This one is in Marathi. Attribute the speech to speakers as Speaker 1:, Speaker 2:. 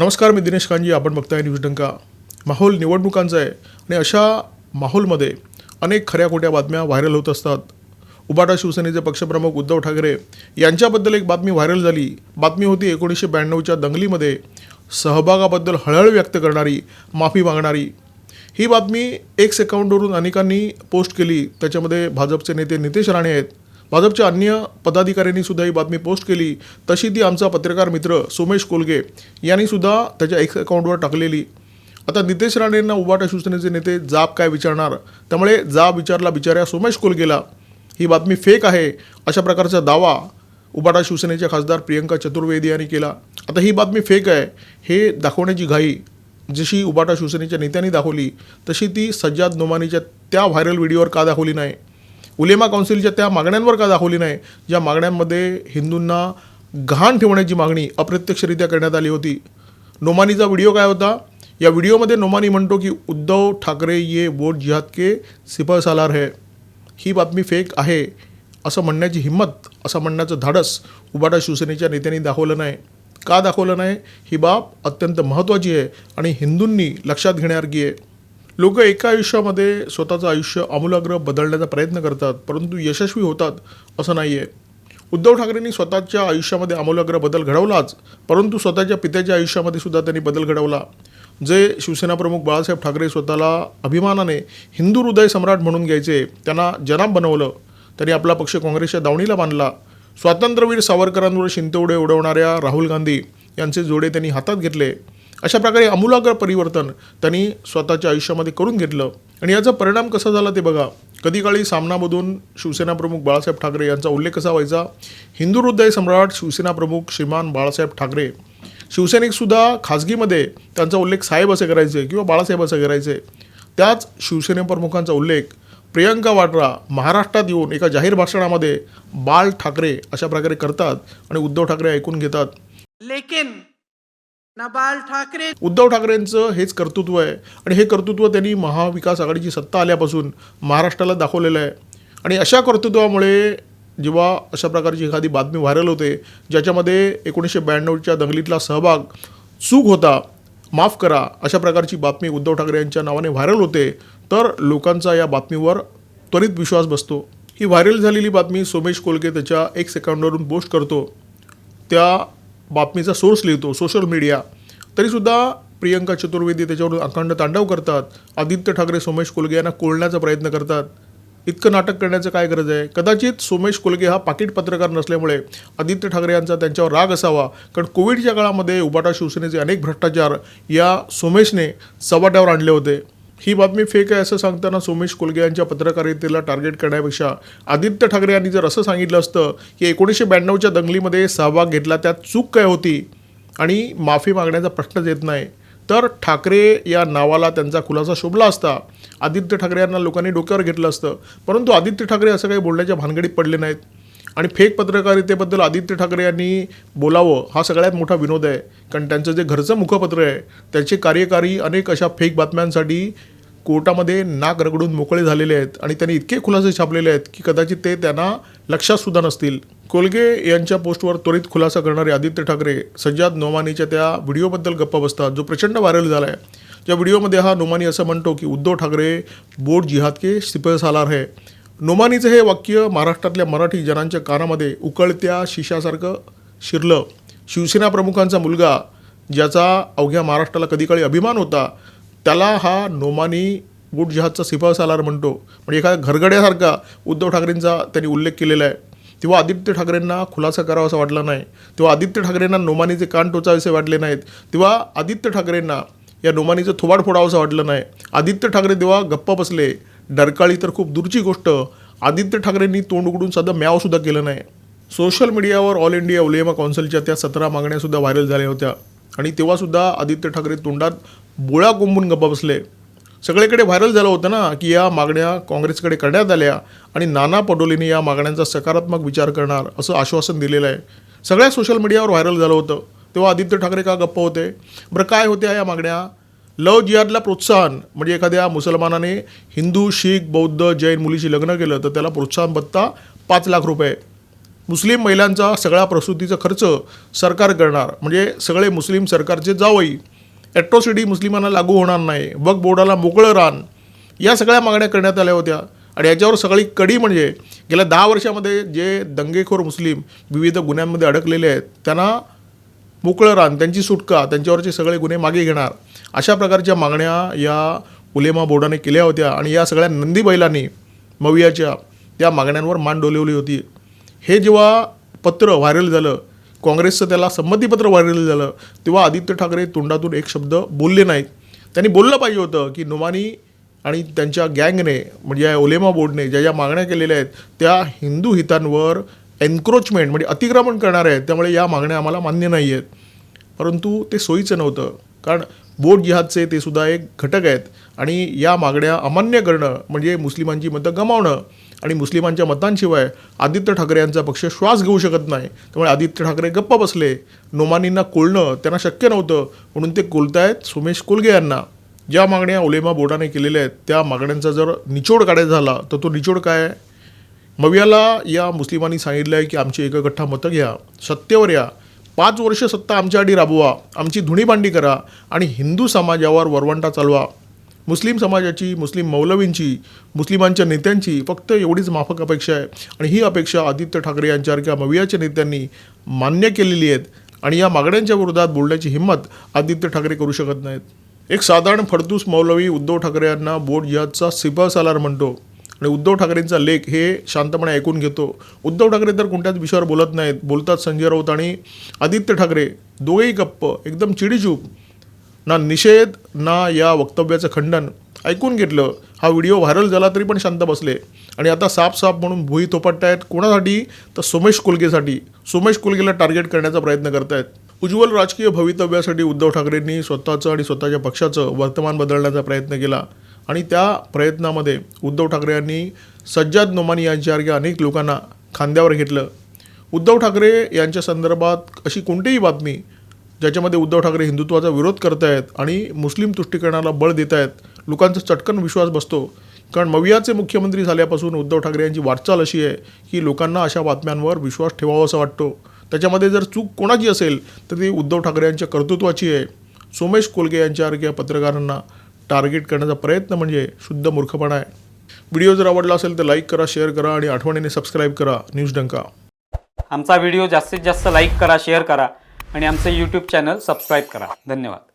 Speaker 1: नमस्कार मी दिनेश कांजी. आपण बघताय न्यूज डंका. माहोल निवडणुकांचा आहे आणि अशा माहोलमध्ये अनेक खऱ्या खोट्या बातम्या व्हायरल होत असतात. उबाटा शिवसेनेचे पक्षप्रमुख उद्धव ठाकरे यांच्याबद्दल एक बातमी व्हायरल झाली. बातमी होती एकोणीसशे ब्याण्णवच्या दंगलीमध्ये सहभागाबद्दल हळहळ व्यक्त करणारी माफी मागणारी. ही बातमी एक्स अकाउंटवरून अनेकांनी पोस्ट केली. त्याच्यामध्ये भाजपचे नेते नितेश राणे आहेत. भाजपच्या अन्य पदाधिकाऱ्यांनी सुद्धा ही बातमी पोस्ट केली. तशी ती आमचा पत्रकार मित्र सोमेश कोलगे यांनी सुद्धा त्याच्या एक्स अकाउंटवर टाकलेली. आता नितेश राणेंना उबाटा शिवसेनेचे नेते जाब काय विचारणार? त्यामुळे जाब विचारला बिचाऱ्या सोमेश कोलगेला. ही बातमी फेक आहे अशा प्रकारचा दावा उबाटा शिवसेनेच्या खासदार प्रियंका चतुर्वेदी यांनी केला. आता ही बातमी फेक आहे हे दाखवण्याची घाई. जशी उबाटा शिवसेनेच्या नेत्यांनी दाखवली तशी ती सज्जाद नोमानीच्या त्या व्हायरल व्हिडिओवर का दाखवली नाही? उलेमा काउन्सिलच्या त्या मागण्यांवर का दाखवली नाही? ज्या मागण्यांमध्ये हिंदूंना गहाण ठेवण्याची मागणी अप्रत्यक्षरित्या करण्यात आली होती. नोमानीचा व्हिडिओ काय होता? या व्हिडिओमध्ये नोमानी म्हणतो की उद्धव ठाकरे ये वोट जिहाद के सिपह सालार है. ही बातमी फेक आहे. असं म्हणण्याची हिंमत असं म्हणण्याचं धाडस उबाटा शिवसेनेच्या नेत्यांनी दाखवलं नाही. का दाखवलं नाही? ही बाब अत्यंत महत्त्वाची आहे आणि हिंदूंनी लक्षात घेण्यासारखी आहे. लोक एका आयुष्यामध्ये स्वतःचं आयुष्य आमूलाग्र बदलण्याचा प्रयत्न करतात परंतु यशस्वी होतात असं नाही आहे उद्धव ठाकरेंनी स्वतःच्या आयुष्यामध्ये आमूलाग्र बदल घडवलाच परंतु स्वतःच्या पित्याच्या आयुष्यामध्ये सुद्धा त्यांनी बदल घडवला. जे शिवसेनाप्रमुख बाळासाहेब ठाकरे स्वतःला अभिमानाने हिंदू हृदय सम्राट म्हणून घ्यायचे त्यांना जनाब बनवलं त्यांनी आपला पक्ष काँग्रेसच्या दावणीला बांधला. स्वातंत्र्यवीर सावरकरांवर शिंतोडे उडवणाऱ्या राहुल गांधी यांचे जोडे त्यांनी हातात घेतले. अशा प्रकारे अमूलाग्र परिवर्तन त्यांनी स्वतःच्या आयुष्यामध्ये करून घेतलं. आणि याचा परिणाम कसा झाला ते बघा. कधी काळी सामनामधून शिवसेना प्रमुख बाळासाहेब ठाकरे यांचा उल्लेख कसा व्हायचा? हिंदू हृदय सम्राट शिवसेना प्रमुख श्रीमान बाळासाहेब ठाकरे. शिवसैनिकसुद्धा खाजगीमध्ये त्यांचा उल्लेख साहेब असे करायचे किंवा बाळासाहेब असे करायचे. त्याच शिवसेने प्रमुखांचा उल्लेख प्रियंका वाड्रा महाराष्ट्रात येऊन एका जाहीर भाषणामध्ये बाळ ठाकरे अशा प्रकारे करतात आणि उद्धव ठाकरे ऐकून घेतात.
Speaker 2: लेकिन नबाल ठाकरे.
Speaker 1: उद्धव ठाकरेंचं हेच कर्तृत्व आहे. आणि हे कर्तृत्व त्यांनी महाविकास आघाडीची सत्ता आल्यापासून महाराष्ट्राला दाखवलेलं आहे. आणि अशा कर्तृत्वामुळे जेव्हा अशा प्रकारची एखादी बातमी व्हायरल होते ज्याच्यामध्ये एकोणीसशे ब्याण्णवच्या दंगलीतला सहभाग चूक होता माफ करा अशा प्रकारची बातमी उद्धव ठाकरे यांच्या नावाने व्हायरल होते तर लोकांचा या बातमीवर त्वरित विश्वास बसतो. ही व्हायरल झालेली बातमी सोमेश कोलके त्याच्या एक्स अकाउंटवरून पोस्ट करतो. त्या बातमीचा सोर्स लिहितो सोशल मीडिया. तरीसुद्धा प्रियंका चतुर्वेदी त्याच्यावरून अखंड तांडव करतात. आदित्य ठाकरे सोमेश कोलगे यांना कोळण्याचा प्रयत्न करतात. इतकं नाटक करण्याचं काय गरज आहे? कदाचित सोमेश कोलगे हा पाकिट पत्रकार नसल्यामुळे आदित्य ठाकरे यांचा त्यांच्यावर राग असावा. कारण कोविडच्या काळामध्ये उबाटा शिवसेनेचे अनेक भ्रष्टाचार या सोमेशने चव्हाट्यावर आणले होते. ही बातमी फेक आहे असं सांगताना सोमेश कोलगे यांच्या पत्रकारितेला टार्गेट करण्यापेक्षा आदित्य ठाकरे यांनी जर असं सांगितलं असतं की एकोणीसशे ब्याण्णवच्या दंगलीमध्ये सहभाग घेतला त्यात चूक काय होती? आणि माफी मागण्याचा प्रश्नच येत नाही. तर ठाकरे या नावाला त्यांचा खुलासा शोभला असता आदित्य ठाकरे यांना लोकांनी डोक्यावर घेतलं असतं. परंतु आदित्य ठाकरे असं काही बोलण्याच्या भानगडीत पडले नाहीत. आणि फेक पत्रकारितेबद्दल आदित्य ठाकरे यांनी बोलावं हा सगळ्यात मोठा विनोद आहे. कारण त्यांचं जे घरचं मुखपत्र आहे त्याचे कार्यकारी अनेक अशा फेक बातम्यांसाठी कोर्टामध्ये नाक रगडून मोकळे झालेले आहेत आणि त्यांनी इतके खुलासे छापलेले आहेत की कदाचित ते त्यांना लक्षात सुद्धा नसतील. कोलगे यांच्या पोस्टवर त्वरित खुलासा करणारे आदित्य ठाकरे सज्जाद नोमानीच्या त्या व्हिडिओबद्दल गप्पा बसतात जो प्रचंड व्हायरल झाला आहे त्या व्हिडिओमध्ये हा नोमानी असं म्हणतो की उद्धव ठाकरे बोट जिहाद के सिपह सालार है. नोमानीचं हे वाक्य महाराष्ट्रातल्या मराठी जनांच्या कानामध्ये उकळत्या शिशासारखं शिरलं. शिवसेना प्रमुखांचा मुलगा ज्याचा अवघ्या महाराष्ट्राला कधीकाळी अभिमान होता त्याला हा नोमानी बूट जहाजचा सालार म्हणतो. म्हणजे एखाद्या घरगड्यासारखा उद्धव ठाकरेंचा त्यांनी उल्लेख केलेला आहे. तेव्हा आदित्य ठाकरेंना खुलासा करावा असं वाटलं नाही. तेव्हा आदित्य ठाकरेंना नोमानीचे कान टोचावेसे वाटले नाहीत. तेव्हा आदित्य ठाकरेंना या नोमानीचं थोबाड फोडावं असं वाटलं नाही. आदित्य ठाकरे तेव्हा गप्प बसले. डरकाळी तर खूप दूरची गोष्ट. आदित्य ठाकरेंनी तोंड उघडून साधं म्यावसुद्धा केलं नाही. सोशल मीडियावर ऑल इंडिया उलेमा काउन्सिलच्या त्या सतरा मागण्यासुद्धा व्हायरल झाल्या होत्या. आणि तेव्हासुद्धा आदित्य ठाकरे तोंडात बोळा कोंबून गप्पा बसले. सगळीकडे व्हायरल झालं होतं ना की या मागण्या काँग्रेसकडे करण्यात आल्या आणि नाना पटोलेने या मागण्यांचा सकारात्मक विचार करणार असं आश्वासन दिलेलं आहे. सगळ्या सोशल मीडियावर व्हायरल झालं होतं. तेव्हा आदित्य ठाकरे का गप्प होते? बरं काय होत्या या मागण्या? लव जिहादला प्रोत्साहन. म्हणजे एखाद्या मुसलमानाने हिंदू शीख बौद्ध जैन मुलीशी लग्न केलं तर त्याला प्रोत्साहन भत्ता पाच लाख रुपये. मुस्लिम महिलांचा सगळा प्रसूतीचा खर्च सरकार करणार. म्हणजे सगळे मुस्लिम सरकारचे जावई. ॲट्रॉसिटी मुस्लिमांना लागू होणार नाही. वक बोर्डाला मोकळं रान. या सगळ्या मागण्या करण्यात आल्या होत्या. आणि याच्यावर सगळी कडी म्हणजे गेल्या दहा वर्षामध्ये जे दंगेखोर मुस्लिम विविध गुन्ह्यांमध्ये अडकलेले आहेत त्यांना मोकळं रान त्यांची सुटका त्यांच्यावरचे सगळे गुन्हे मागे घेणार. अशा प्रकारच्या मागण्या या उलेमा बोर्डाने केल्या होत्या आणि या सगळ्या नंदी बैलांनी मवियाच्या त्या मागण्यांवर मान डोलवली होती. हे जेव्हा पत्र व्हायरल झालं काँग्रेसचं त्याला संमतीपत्र व्हायरल झालं तेव्हा आदित्य ठाकरे तोंडातून एक शब्द बोलले नाहीत. त्यांनी बोललं पाहिजे होतं की नुमानी आणि त्यांच्या गँगने म्हणजे या ओलेमा बोर्डने ज्या ज्या मागण्या केलेल्या आहेत त्या हिंदू हितांवर एन्क्रोचमेंट म्हणजे अतिक्रमण करणार आहेत त्यामुळे या मागण्या आम्हाला मान्य नाही आहेत परंतु ते सोयीचं नव्हतं. कारण बोट जिहादचे ते सुद्धा एक घटक आहेत आणि या मागण्या अमान्य करणं म्हणजे मुस्लिमांची मतं गमावणं आणि मुस्लिमांच्या मतांशिवाय आदित्य ठाकरे यांचा पक्ष श्वास घेऊ शकत नाही. त्यामुळे आदित्य ठाकरे गप्प बसले. नोमानींना कोलणं त्यांना शक्य नव्हतं. म्हणून ते कोलतायत सुमेश कोलगे यांना. ज्या मागण्या ओलेमा बोर्डाने केलेल्या आहेत त्या मागण्यांचा जर निचोड काढायचा झाला तर तो निचोड काय आहे? मवियाला या मुस्लिमांनी सांगितलं आहे की आमची एकगठ्ठा मतं घ्या सत्तेवर या. पाच वर्ष सत्ता आमच्यासाठी राबवा आमची धुणीभांडी करा आणि हिंदू समाजावर वरवंटा चालवा. मुस्लिम समाजाची मुस्लिम मौलवींची मुस्लिमांच्या नेत्यांची फक्त एवढीच माफक अपेक्षा आहे. आणि ही अपेक्षा आदित्य ठाकरे यांच्यासारख्या मवियाच्या नेत्यांनी मान्य केलेली आहेत. आणि या मागण्यांच्या विरोधात बोलण्याची हिंमत आदित्य ठाकरे करू शकत नाहीत. एक साधारण फडतूस मौलवी उद्धव ठाकरे यांना बोट याचा सिपह सालार म्हणतो. आणि उद्धव ठाकरेंचा लेख हे शांतपणे ऐकून घेतो. उद्धव ठाकरे तर कोणत्याच विषयावर बोलत नाहीत. बोलतात संजय राऊत आणि आदित्य ठाकरे. दोघेही गप्प एकदम चिडीचूप. ना निषेध ना या वक्तव्याचं खंडन. ऐकून घेतलं. हा व्हिडिओ व्हायरल झाला तरी पण शांत बसले. आणि आता साप साप म्हणून भुई थोपटतायत कोणासाठी? तर सोमेश कुलगेसाठी. सोमेश कुलगेला टार्गेट करण्याचा प्रयत्न करतायत. उज्ज्वल राजकीय भवितव्यासाठी उद्धव ठाकरेंनी स्वतःचं आणि स्वतःच्या पक्षाचं वर्तमान बदलण्याचा प्रयत्न केला. आणि त्या प्रयत्नामध्ये उद्धव ठाकरे यांनी सज्जाद नोमानी यांच्यासारख्या अनेक लोकांना खांद्यावर घेतलं. उद्धव ठाकरे यांच्या संदर्भात अशी कोणतीही बातमी ज्याच्यामध्ये उद्धव ठाकरे हिंदुत्वाचा विरोध करत आहेत आणि मुस्लिम तुष्टीकरणाला बळ देत आहेत लोकांचा चटकन विश्वास बसतो. कारण मवियाचे मुख्यमंत्री झाल्यापासून उद्धव ठाकरे यांची वाटचाल अशी आहे की लोकांना अशा बातम्यांवर विश्वास ठेवावा असं वाटतो. त्याच्यामध्ये जर चूक कोणाची असेल तर ती उद्धव ठाकरे यांच्या कर्तृत्वाची आहे. सोमेश कोलगे यांच्यासारख्या पत्रकारांना टार्गेट करण्याचा प्रयत्न म्हणजे शुद्ध मूर्खपणा आहे. व्हिडिओ जर आवडला असेल तर लाईक करा शेअर करा आणि आठवणीने सबस्क्राईब करा. न्यूज डंका.
Speaker 3: आमचा व्हिडिओ जास्तीत जास्त लाईक करा शेअर करा आणि आमचं यूट्यूब चॅनल सबस्क्राईब करा. धन्यवाद.